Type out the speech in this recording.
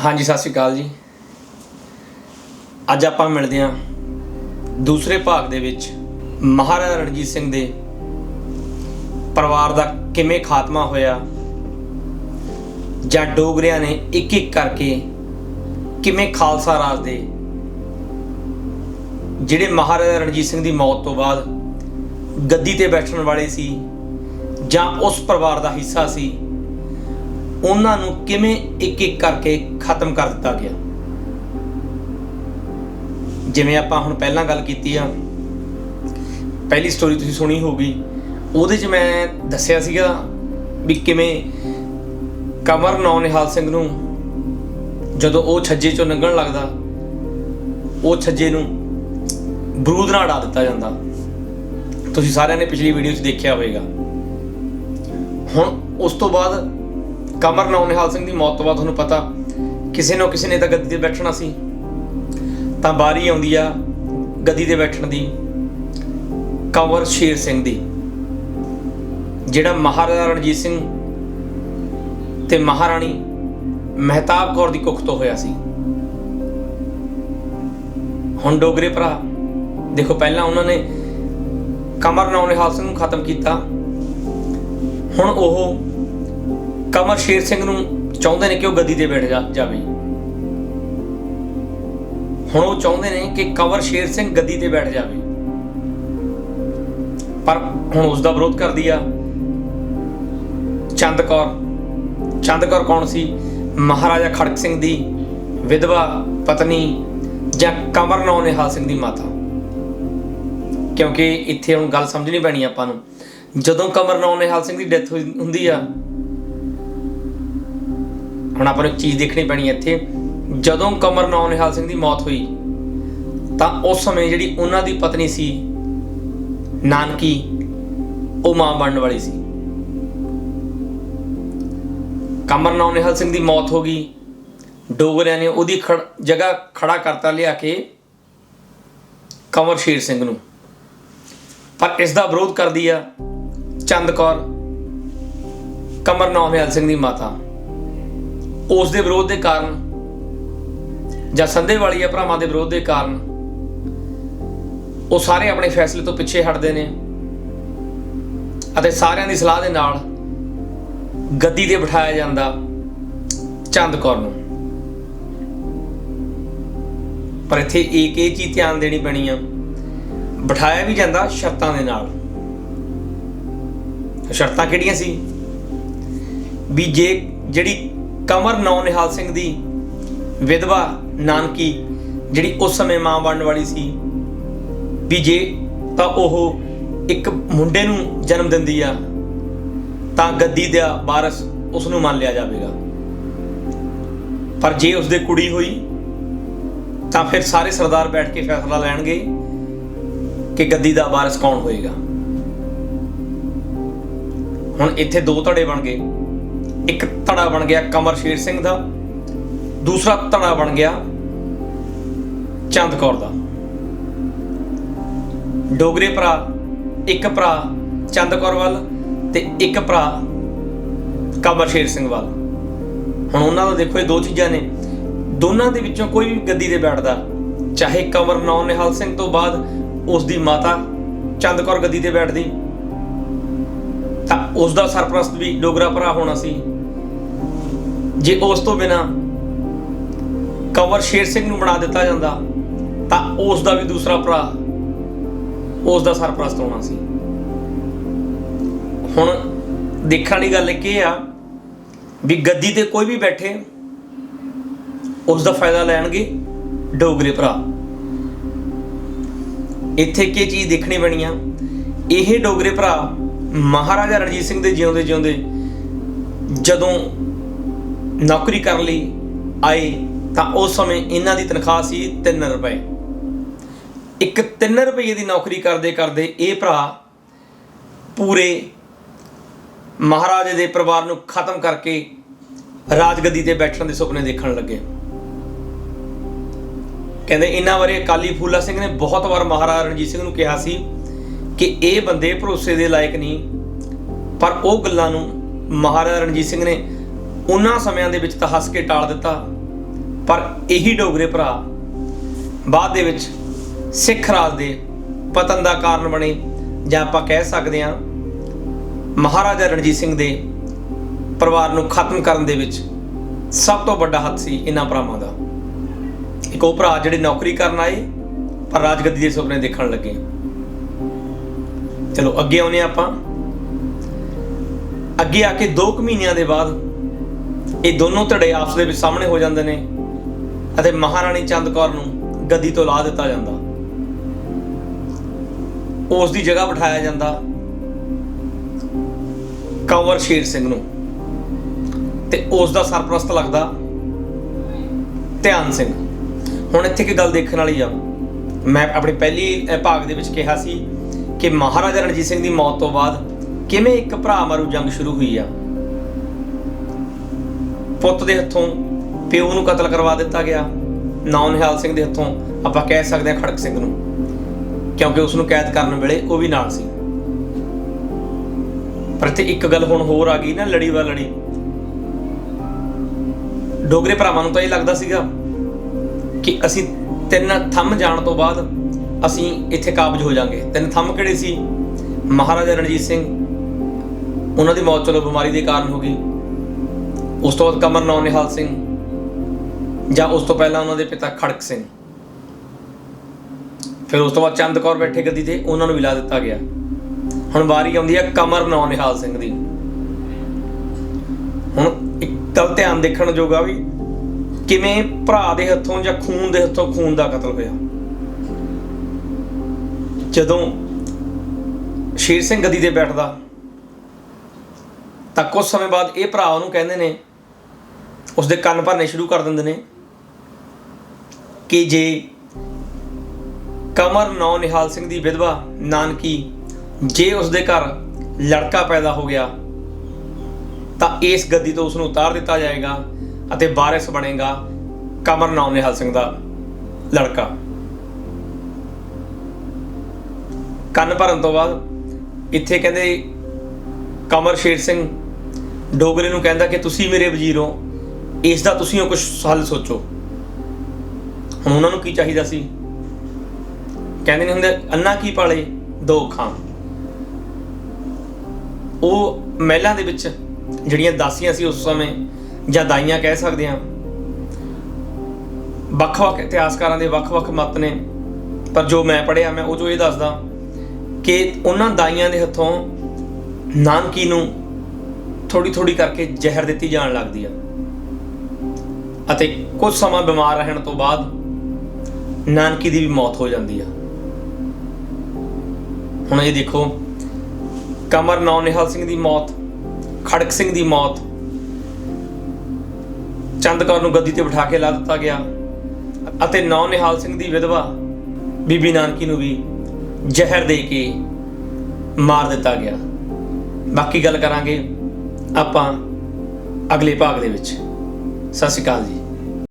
ਹਾਂਜੀ, ਸਤਿ ਸ਼੍ਰੀ ਅਕਾਲ ਜੀ। ਅੱਜ ਆਪਾਂ ਮਿਲਦੇ ਹਾਂ ਦੂਸਰੇ ਭਾਗ ਦੇ ਵਿੱਚ ਮਹਾਰਾਜਾ ਰਣਜੀਤ ਸਿੰਘ ਦੇ ਪਰਿਵਾਰ ਦਾ ਕਿਵੇਂ ਖਾਤਮਾ ਹੋਇਆ, ਜਾਂ ਡੋਗਰਿਆਂ ਨੇ ਇੱਕ ਇੱਕ ਕਰਕੇ ਕਿਵੇਂ ਖਾਲਸਾ ਰਾਜ ਦੇ ਜਿਹੜੇ ਮਹਾਰਾਜਾ ਰਣਜੀਤ ਸਿੰਘ ਦੀ ਮੌਤ ਤੋਂ ਬਾਅਦ ਗੱਦੀ ਤੇ ਬੈਠਣ ਵਾਲੇ ਸੀ, ਜਾਂ ਉਸ ਪਰਿਵਾਰ ਦਾ ਹਿੱਸਾ ਸੀ ਉਹਨਾਂ ਨੂੰ ਕਿਵੇਂ ਇੱਕ ਇੱਕ ਕਰਕੇ ਖਤਮ ਕਰ ਦਿੱਤਾ ਗਿਆ? ਜਿਵੇਂ ਆਪਾਂ ਹੁਣ ਪਹਿਲਾਂ ਗੱਲ ਕੀਤੀ ਆ, ਪਹਿਲੀ ਸਟੋਰੀ ਤੁਸੀਂ ਸੁਣੀ ਹੋਊਗੀ, ਉਹਦੇ 'ਚ ਮੈਂ ਦੱਸਿਆ ਸੀਗਾ ਵੀ ਕਿਵੇਂ ਕਮਰ ਨੌ ਨਿਹਾਲ ਸਿੰਘ ਨੂੰ ਜਦੋਂ ਉਹ ਛੱਜੇ ਚੋਂ ਲੰਘਣ ਲੱਗਦਾ, ਉਹ ਛੱਜੇ ਨੂੰ ਬਰੂਦ ਨਾਲ ਉਡਾ ਦਿੱਤਾ ਜਾਂਦਾ। ਤੁਸੀਂ ਸਾਰਿਆਂ ਨੇ ਪਿਛਲੀ ਵੀਡੀਓ 'ਚ ਦੇਖਿਆ ਹੋਵੇਗਾ। ਹੁਣ ਉਸ ਤੋਂ ਬਾਅਦ ਕਮਰ ਨੌ ਨਿਹਾਲ ਸਿੰਘ ਦੀ ਮੌਤ ਤੋਂ ਬਾਅਦ ਤੁਹਾਨੂੰ ਪਤਾ ਕਿਸੇ ਨਾ ਕਿਸੇ ਨੇ ਤਾਂ ਗੱਦੀ ਤੇ ਬੈਠਣਾ ਸੀ। ਤਾਂ ਬਾਰੀ ਆਉਂਦੀ ਆ ਗੱਦੀ ਤੇ ਬੈਠਣ ਦੀ, ਕੰਵਰ ਸ਼ੇਰ ਸਿੰਘ ਦੀ। ਜਿਹੜਾ ਮਹਾਰਾਜਾ ਰਣਜੀਤ ਸਿੰਘ ਤੇ ਮਹਾਰਾਣੀ ਮਹਿਤਾਬ ਕੌਰ ਦੀ ਕੁੱਖ ਤੋਂ ਹੋਇਆ ਸੀ। ਹੁਣ ਡੋਗਰੇ ਭਰਾ, ਦੇਖੋ ਪਹਿਲਾਂ ਉਹਨਾਂ ਨੇ ਕਮਰ ਨੌ ਨਿਹਾਲ ਸਿੰਘ ਨੂੰ ਖਤਮ ਕੀਤਾ। ਹੁਣ ਉਹ ਕਮਰ ਸ਼ੇਰ ਸਿੰਘ ਨੂੰ ਚਾਹੁੰਦੇ ਨੇ ਕਿ ਉਹ ਗੱਦੀ ਤੇ ਬੈਠ ਜਾ ਜਾਵੇ। ਹੁਣ ਉਹ ਚਾਹੁੰਦੇ ਨੇ ਕਿ ਕਮਰ ਸ਼ੇਰ ਸਿੰਘ ਗੱਦੀ ਤੇ ਬੈਠ ਜਾਵੇ। ਪਰ ਹੁਣ ਉਸ ਦਾ ਵਿਰੋਧ ਕਰਦੀ ਆ। ਚੰਦ ਕੌਰ। ਚੰਦ ਕੌਰ ਕੌਣ ਸੀ? ਮਹਾਰਾਜਾ ਖੜਕ ਸਿੰਘ ਦੀ ਵਿਧਵਾ ਪਤਨੀ ਜਾਂ ਕਮਰ ਨੌ ਨਿਹਾਲ ਸਿੰਘ ਦੀ ਮਾਤਾ? ਕਿਉਂਕਿ ਇੱਥੇ ਹੁਣ ਗੱਲ ਸਮਝਣੀ ਪੈਣੀ ਆਪਾਂ ਨੂੰ। ਜਦੋਂ ਕਮਰ ਨੌ ਨਿਹਾਲ ਸਿੰਘ ਦੀ ਡੈਥ ਹੁੰਦੀ ਆ ਹੁਣ ਆਪਾਂ ਨੂੰ ਇੱਕ ਚੀਜ਼ ਦੇਖਣੀ ਪੈਣੀ ਹੈ ਇੱਥੇ। ਜਦੋਂ ਕਮਰ ਨੌ ਨਿਹਾਲ ਸਿੰਘ ਦੀ ਮੌਤ ਹੋਈ, ਤਾਂ ਉਸ ਸਮੇਂ ਜਿਹੜੀ ਉਹਨਾਂ ਦੀ ਪਤਨੀ ਸੀ, ਨਾਨਕੀ, ਉਹ ਮਾਂ ਬਣਨ ਵਾਲੀ ਸੀ। ਕਮਰ ਨੌ ਨਿਹਾਲ ਸਿੰਘ ਦੀ ਮੌਤ ਹੋ ਗਈ। ਡੋਗਰਿਆਂ ਨੇ ਉਹਦੀ ਖੜ- ਜਗ੍ਹਾ ਖੜਾ ਕਰਤਾ ਲਿਆ ਕੇ ਕੰਵਰ ਸ਼ੇਰ ਸਿੰਘ ਨੂੰ। ਪਰ ਇਸ ਦਾ ਵਿਰੋਧ ਕਰਦੀ ਆ ਚੰਦ ਕੌਰ, ਕਮਰ ਨੌ ਨਿਹਾਲ ਸਿੰਘ ਦੀ ਮਾਤਾ। ਉਸ ਦੇ ਵਿਰੋਧ ਦੇ ਕਾਰਨ ਜਾਂ ਸੰਦੇ ਵਾਲੀ ਭਰਾਵਾਂ ਦੇ ਵਿਰੋਧ ਦੇ ਕਾਰਨ ਉਹ ਸਾਰੇ ਆਪਣੇ ਫੈਸਲੇ ਤੋਂ ਪਿੱਛੇ ਹਟਦੇ ਨੇ ਅਤੇ ਸਾਰਿਆਂ ਦੀ ਸਲਾਹ ਦੇ ਨਾਲ ਗੱਦੀ ਤੇ ਬਿਠਾਇਆ ਜਾਂਦਾ ਚੰਦ ਕੌਰ ਨੂੰ। ਪਰ ਇੱਥੇ ਇੱਕ ਇਹ ਚੀਜ਼ ਧਿਆਨ ਦੇਣੀ ਪੈਣੀ ਆ, ਬਿਠਾਇਆ ਵੀ ਜਾਂਦਾ ਸ਼ਰਤਾਂ ਦੇ ਨਾਲ। ਸ਼ਰਤਾਂ ਕਿਹੜੀਆਂ ਸੀ? ਵੀ ਜੇ ਜਿਹੜੀ ਕਮਰ ਨੌ ਨਿਹਾਲ ਸਿੰਘ ਦੀ ਵਿਧਵਾ ਨਾਨਕੀ, ਜਿਹੜੀ ਉਸ ਸਮੇਂ ਮਾਂ ਬਣਨ ਵਾਲੀ ਸੀ, ਵੀ ਜੇ ਤਾਂ ਉਹ ਇੱਕ ਮੁੰਡੇ ਨੂੰ ਜਨਮ ਦਿੰਦੀ ਆ, ਤਾਂ ਗੱਦੀ ਦਾ ਵਾਰਸ ਉਸ ਨੂੰ ਮੰਨ ਲਿਆ ਜਾਵੇਗਾ। ਪਰ ਜੇ ਉਸਦੇ ਕੁੜੀ ਹੋਈ, ਤਾਂ ਫਿਰ ਸਾਰੇ ਸਰਦਾਰ ਬੈਠ ਕੇ ਫੈਸਲਾ ਲੈਣਗੇ ਕਿ ਗੱਦੀ ਦਾ ਵਾਰਸ ਕੌਣ ਹੋਏਗਾ। ਹੁਣ ਇੱਥੇ ਦੋ ਧੜੇ ਬਣ ਗਏ। ਇੱਕ ਧੜਾ ਬਣ ਗਿਆ ਕਮਰ ਸ਼ੇਰ ਸਿੰਘ ਦਾ, ਦੂਸਰਾ ਧੜਾ ਬਣ ਗਿਆ ਚੰਦ ਕੌਰ ਦਾ। ਡੋਗਰੇ ਭਰਾ, ਇੱਕ ਭਰਾ ਚੰਦ ਕੌਰ ਵੱਲ ਤੇ ਇੱਕ ਭਰਾ ਕਮਰ ਸ਼ੇਰ ਸਿੰਘ ਵੱਲ। ਹੁਣ ਉਹਨਾਂ ਦਾ ਦੇਖੋ ਇਹ ਦੋ ਚੀਜ਼ਾਂ ਨੇ। ਦੋਨਾਂ ਦੇ ਵਿੱਚੋਂ ਕੋਈ ਵੀ ਗੱਦੀ ਤੇ ਬੈਠਦਾ, ਚਾਹੇ ਕਮਰ ਨੌ ਨਿਹਾਲ ਸਿੰਘ ਤੋਂ ਬਾਅਦ ਉਸ ਦੀ ਮਾਤਾ ਚੰਦ ਕੌਰ ਗੱਦੀ ਤੇ ਬੈਠਦੀ, ਤਾਂ ਉਸ ਦਾ ਸਰਪ੍ਰਸਤ ਵੀ ਡੋਗਰਾ ਭਰਾ ਹੋਣਾ ਸੀ। ਜੇ ਉਸ ਤੋਂ ਬਿਨਾ ਕੰਵਰ ਸ਼ੇਰ ਸਿੰਘ ਨੂੰ ਬਣਾ ਦਿੱਤਾ ਜਾਂਦਾ, ਤਾਂ ਉਸ ਦਾ ਵੀ ਦੂਸਰਾ ਭਰਾ, ਉਸ ਦਾ ਸਰਪ੍ਰਸਤ ਹੋਣਾ ਸੀ। ਹੁਣ ਦੇਖਣ ਵਾਲੀ ਗੱਲ ਇੱਕ ਇਹ ਆ ਵੀ ਗੱਦੀ ਤੇ ਕੋਈ ਵੀ ਬੈਠੇ, ਉਸ ਦਾ ਫਾਇਦਾ ਲੈਣਗੇ ਡੋਗਰੇ ਭਰਾ। ਇੱਥੇ ਕੀ ਚੀਜ਼ ਦੇਖਣੀ ਬਣੀ ਆ? ਇਹ ਡੋਗਰੇ ਭਰਾ ਮਹਾਰਾਜਾ ਰਣਜੀਤ ਸਿੰਘ ਦੇ ਜਿਉਂਦੇ ਜਿਉਂਦੇ ਜਦੋਂ ਨੌਕਰੀ ਕਰਨ ਲਈ, ਆਏ ਤਾਂ ਉਸ ਸਮੇਂ ਇਹਨਾਂ ਦੀ ਤਨਖਾਹ ਸੀ 3 ਰੁਪਏ। ਇੱਕ 3 ਰੁਪਏ ਦੀ ਨੌਕਰੀ ਕਰਦੇ ਕਰਦੇ ਇਹ ਭਰਾ ਪੂਰੇ ਮਹਾਰਾਜੇ ਦੇ ਪਰਿਵਾਰ ਨੂੰ ਖਤਮ ਕਰਕੇ ਰਾਜਗੱਦੀ ਤੇ ਬੈਠਣ ਦੇ ਸੁਪਨੇ ਦੇਖਣ ਲੱਗੇ। ਕਹਿੰਦੇ ਇਹਨਾਂ ਬਾਰੇ ਅਕਾਲੀ ਫੂਲਾ ਸਿੰਘ ਨੇ ਬਹੁਤ ਵਾਰ ਮਹਾਰਾਜਾ ਰਣਜੀਤ ਸਿੰਘ ਨੂੰ ਕਿਹਾ ਸੀ ਕਿ ਇਹ ਬੰਦੇ ਭਰੋਸੇ ਦੇ ਲਾਇਕ ਨਹੀਂ, ਪਰ ਉਹ ਗੱਲਾਂ ਨੂੰ ਮਹਾਰਾਜਾ ਰਣਜੀਤ ਸਿੰਘ ਨੇ ਉਹਨਾਂ ਸਮਿਆਂ ਦੇ ਵਿੱਚ ਤਾਂ ਹੱਸ ਕੇ ਟਾਲ ਦਿੱਤਾ। ਪਰ ਇਹੀ ਡੋਗਰੇ ਭਰਾ ਬਾਅਦ ਦੇ ਵਿੱਚ ਸਿੱਖ ਰਾਜ ਦੇ ਪਤਨ ਦਾ ਕਾਰਨ ਬਣੇ ਜਾਂ ਆਪਾਂ ਕਹਿ ਸਕਦੇ ਹਾਂ ਮਹਾਰਾਜਾ ਰਣਜੀਤ ਸਿੰਘ ਦੇ ਪਰਿਵਾਰ ਨੂੰ ਖਤਮ ਕਰਨ ਦੇ ਵਿੱਚ ਸਭ ਤੋਂ ਵੱਡਾ ਹੱਥ ਸੀ ਇਹਨਾਂ ਭਰਾਵਾਂ ਦਾ। ਇੱਕ ਉਹ ਭਰਾ ਜਿਹੜੇ ਨੌਕਰੀ ਕਰਨ ਆਏ, ਪਰ ਰਾਜਗੱਦੀ ਦੇ ਸੁਪਨੇ ਦੇਖਣ ਲੱਗੇ। ਚਲੋ ਅੱਗੇ ਆਉਨੇ ਆਪਾਂ। ਅੱਗੇ ਆ ਕੇ 2 ਕੁ ਮਹੀਨਿਆਂ ਦੇ ਬਾਅਦ ਇਹ ਦੋਨੋਂ ਧੜੇ ਆਪਸ ਦੇ ਵਿੱਚ ਸਾਹਮਣੇ ਹੋ ਜਾਂਦੇ ਨੇ ਅਤੇ ਮਹਾਰਾਣੀ ਚੰਦ ਕੌਰ ਨੂੰ ਗੱਦੀ ਤੋਂ ਲਾ ਦਿੱਤਾ ਜਾਂਦਾ। ਉਸ ਦੀ ਜਗ੍ਹਾ ਬਿਠਾਇਆ ਜਾਂਦਾ ਕੰਵਰ ਸ਼ੇਰ ਸਿੰਘ ਨੂੰ। ਤੇ ਉਸ ਦਾ ਸਰਪ੍ਰਸਤ ਲੱਗਦਾ ਧਿਆਨ ਸਿੰਘ। ਹੁਣ ਇੱਥੇ ਕੀ ਗੱਲ ਦੇਖਣ ਵਾਲੀ ਆ। ਮੈਂ ਆਪਣੀ ਪਹਿਲੀ ਭਾਗ ਦੇ ਵਿੱਚ ਕਿਹਾ ਸੀ ਕਿ ਮਹਾਰਾਜਾ ਰਣਜੀਤ ਸਿੰਘ ਦੀ ਮੌਤ ਤੋਂ ਬਾਅਦ ਕਿਵੇਂ ਇੱਕ ਭਰਾ ਮਾਰੂ ਜੰਗ ਸ਼ੁਰੂ ਹੋਈ ਆ। ਪੁੱਤ ਦੇ ਹੱਥੋਂ ਪਿਓ ਨੂੰ ਕਤਲ ਕਰਵਾ ਦਿੱਤਾ ਗਿਆ, ਨੌ ਨਿਹਾਲ ਸਿੰਘ ਦੇ ਹੱਥੋਂ, ਆਪਾਂ ਕਹਿ ਸਕਦੇ ਹਾਂ ਖੜਕ ਸਿੰਘ ਨੂੰ। ਕਿਉਂਕਿ ਉਸ ਨੂੰ ਕੈਦ ਕਰਨ ਵੇਲੇ ਉਹ ਵੀ ਨਾਲ ਸੀ। ਪਰ ਇੱਥੇ ਇੱਕ ਗੱਲ ਹੁਣ ਹੋਰ ਆ ਗਈ ਨਾ, ਲੜੀ ਵਾ ਲੜੀ। ਡੋਗਰੇ ਭਰਾਵਾਂ ਨੂੰ ਤਾਂ ਇਹ ਲੱਗਦਾ ਸੀਗਾ ਕਿ ਅਸੀਂ ਤਿੰਨ ਥੰਮ ਜਾਣ ਤੋਂ ਬਾਅਦ ਅਸੀਂ ਇੱਥੇ ਕਾਬਜ ਹੋ ਜਾਾਂਗੇ। ਤਿੰਨ ਥੰਮ ਕਿਹੜੇ ਸੀ? ਮਹਾਰਾਜਾ ਰਣਜੀਤ ਸਿੰਘ। ਉਹਨਾਂ ਦੀ ਮੌਤ ਚਲੋ ਬਿਮਾਰੀ ਦੇ ਕਾਰਨ ਹੋ ਗਈ। ਉਸ ਤੋਂ ਬਾਅਦ ਕਮਰ ਨੌ ਨਿਹਾਲ ਸਿੰਘ ਜਾਂ ਉਸ ਤੋਂ ਪਹਿਲਾਂ ਉਹਨਾਂ ਦੇ ਪਿਤਾ ਖੜਕ ਸਿੰਘ। ਫਿਰ ਉਸ ਤੋਂ ਬਾਅਦ ਚੰਦ ਕੌਰ ਬੈਠੇ ਗੱਦੀ ਤੇ, ਉਹਨਾਂ ਨੂੰ ਵੀ ਲਾ ਦਿੱਤਾ ਗਿਆ। ਹੁਣ ਵਾਰੀ ਆਉਂਦੀ ਹੈ ਕਮਰ ਨੌ ਨਿਹਾਲ ਸਿੰਘ ਦੀ। ਹੁਣ ਇੱਕ ਗੱਲ ਧਿਆਨ ਦੇਖਣ ਜੋਗਾ ਵੀ ਕਿਵੇਂ ਭਰਾ ਦੇ ਹੱਥੋਂ ਜਾਂ ਖੂਨ ਦੇ ਹੱਥੋਂ ਖੂਨ ਦਾ ਕਤਲ ਹੋਇਆ। ਜਦੋਂ ਸ਼ੇਰ ਸਿੰਘ ਗੱਦੀ ਤੇ ਬੈਠਦਾ, ਤਾਂ ਕੁਝ ਸਮੇਂ ਬਾਅਦ ਇਹ ਭਰਾ ਉਹਨੂੰ ਕਹਿੰਦੇ ਨੇ ਉਸ ਦੇ ਕੰਨ ਭਰਨੇ ਸ਼ੁਰੂ ਕਰ ਦਿੰਦੇ ਨੇ ਕਿ ਜੇ ਕਮਰ ਨੌ ਨਿਹਾਲ ਸਿੰਘ ਦੀ ਵਿਧਵਾ, ਨਾਨਕੀ, ਜੇ ਉਸ ਦੇ ਘਰ ਲੜਕਾ ਪੈਦਾ ਹੋ ਗਿਆ, ਤਾਂ ਇਸ ਗੱਦੀ ਤੋਂ ਉਸ ਨੂੰ ਉਤਾਰ ਦਿੱਤਾ ਜਾਏਗਾ ਅਤੇ ਵਾਰਿਸ ਬਣੇਗਾ ਕਮਰ ਨੌ ਨਿਹਾਲ ਸਿੰਘ ਦਾ ਲੜਕਾ। ਕੰਨ ਭਰਨ ਤੋਂ ਬਾਅਦ ਇੱਥੇ ਕਹਿੰਦੇ ਕਮਰ ਸ਼ੇਰ ਸਿੰਘ, ਡੋਗਰੇ ਨੂੰ ਕਹਿੰਦਾ ਕਿ ਤੁਸੀਂ ਮੇਰੇ ਵਜ਼ੀਰ ਹੋ। ਇਸ ਦਾ ਤੁਸੀਂ ਕੁਝ ਹੱਲ ਸੋਚੋ। ਹੁਣ ਉਹਨਾਂ ਨੂੰ ਕੀ ਚਾਹੀਦਾ ਸੀ? ਕਹਿੰਦੇ ਨੇ ਹੁੰਦੇ, ਅੰਨਾ ਕੀ ਪਾਲੇ? ਦੋ ਖਾਂ ਉਹ ਮਹਿਲਾਂ ਦੇ ਵਿੱਚ ਜਿਹੜੀਆਂ ਦਾਸੀਆਂ ਸੀ ਉਸ ਸਮੇਂ, ਜਾਂ ਦਾਈਆਂ ਕਹਿ ਸਕਦੇ ਹਾਂ, ਵੱਖ-ਵੱਖ ਇਤਿਹਾਸਕਾਰਾਂ ਦੇ ਵੱਖ-ਵੱਖ ਮਤ ਨੇ। ਪਰ ਜੋ ਮੈਂ ਪੜ੍ਹਿਆ, ਮੈਂ ਉਹ ਜੋ ਇਹ ਦੱਸਦਾ ਕਿ ਉਹਨਾਂ ਦਾਈਆਂ ਦੇ ਹੱਥੋਂ ਨਾਨਕੀ ਨੂੰ ਥੋੜੀ ਥੋੜੀ ਕਰਕੇ ਜ਼ਹਿਰ ਦਿੱਤੀ ਜਾਣ ਲੱਗਦੀ ਆ। ਅਤੇ ਕੁਝ ਸਮਾਂ ਬਿਮਾਰ ਰਹਿਣ ਤੋਂ ਬਾਅਦ ਨਾਨਕੀ ਦੀ ਵੀ ਮੌਤ ਹੋ ਜਾਂਦੀ ਆ। ਹੁਣ ਇਹ ਦੇਖੋ, ਕਮਰ ਨੌ ਨਿਹਾਲ ਸਿੰਘ ਦੀ ਮੌਤ, ਖੜਕ ਸਿੰਘ ਦੀ ਮੌਤ ਚੰਦ ਕੌਰ ਨੂੰ ਗੱਦੀ ਤੇ ਬਿਠਾ ਕੇ ਲਾ ਦਿੱਤਾ ਗਿਆ ਅਤੇ ਨੌ ਨਿਹਾਲ ਸਿੰਘ ਦੀ ਵਿਧਵਾ ਬੀਬੀ ਨਾਨਕੀ ਨੂੰ ਵੀ ਜ਼ਹਿਰ ਦੇ ਕੇ ਮਾਰ ਦਿੱਤਾ ਗਿਆ। ਬਾਕੀ ਗੱਲ ਕਰਾਂਗੇ ਆਪਾਂ ਅਗਲੇ ਭਾਗ ਦੇ ਵਿੱਚ। ਸਤਿ ਸ਼੍ਰੀ ਅਕਾਲ ਜੀ।